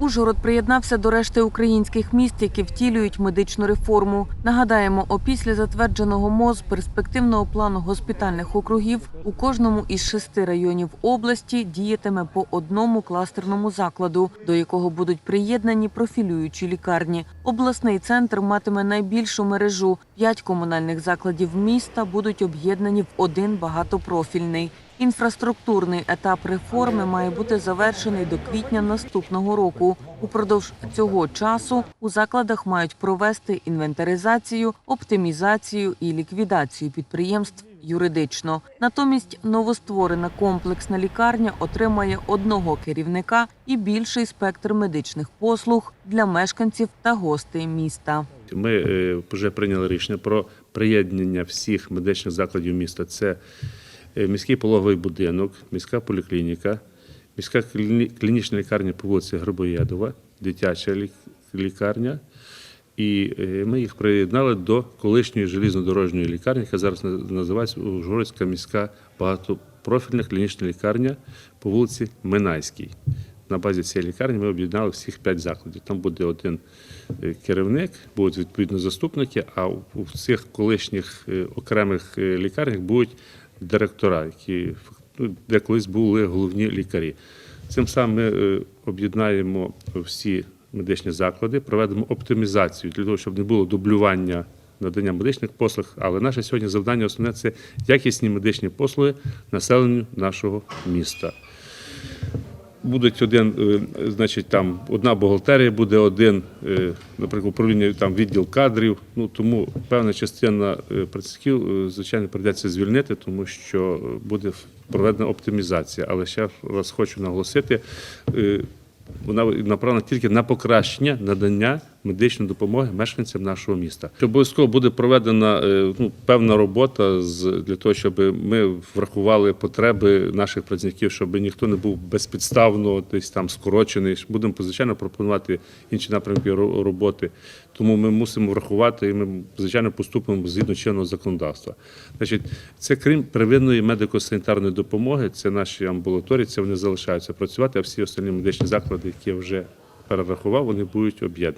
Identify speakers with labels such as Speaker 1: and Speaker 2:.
Speaker 1: Ужгород приєднався до решти українських міст, які втілюють медичну реформу. Нагадаємо, опісля затвердженого МОЗ перспективного плану госпітальних округів у кожному із шести районів області діятиме по одному кластерному закладу, до якого будуть приєднані профілюючі лікарні. Обласний центр матиме найбільшу мережу. П'ять комунальних закладів міста будуть об'єднані в один багатопрофільний. Інфраструктурний етап реформи має бути завершений до квітня наступного року. Упродовж цього часу у закладах мають провести інвентаризацію, оптимізацію і ліквідацію підприємств юридично. Натомість новостворена комплексна лікарня отримає одного керівника і більший спектр медичних послуг для мешканців та гостей міста.
Speaker 2: Ми е, вже прийняли рішення про приєднання всіх медичних закладів міста. Це міський пологовий будинок, міська поліклініка, міська клінічна лікарня по вулиці Грибоєдова, дитяча лікарня. І е, ми їх приєднали до колишньої желізнодорожньої лікарні, яка зараз називається Ужгородська міська багатопрофільна клінічна лікарня по вулиці Минайській. На базі цієї лікарні ми об'єднали всіх п'ять закладів. Там буде один е, керівник, будуть відповідно заступники, а у цих колишніх е, окремих е, лікарнях будуть директора, які ну, де колись були головні лікарі. Цим самим ми е, об'єднаємо всі медичні заклади, проведемо оптимізацію для того, щоб не було дублювання надання медичних послуг. Але наше сьогодні завдання основне це якісні медичні послуги населенню нашого міста. Будуть один, е, значить, там одна бухгалтерія, буде один, е, наприклад, управління там відділ кадрів. Ну тому певна частина е, працівників, звичайно, прийдеться звільнити, тому що буде проведена оптимізація. Але ще раз хочу наголосити, вона направлена тільки на покращення надання медичної допомоги мешканцям нашого міста. Обов'язково буде проведена е, ну, певна робота для того, щоб ми врахували потреби наших працівників, щоб ніхто не був безпідставно десь там скорочений. Будемо звичайно пропонувати інші напрямки роботи. Тому ми мусимо врахувати і ми звичайно поступимо згідно чинного законодавства. Значить, це крім первинної медико-санітарної допомоги, це наші амбулаторії, це вони залишаються працювати, а всі остальні медичні заклади, які вже перерахував, вони будуть об'єднані.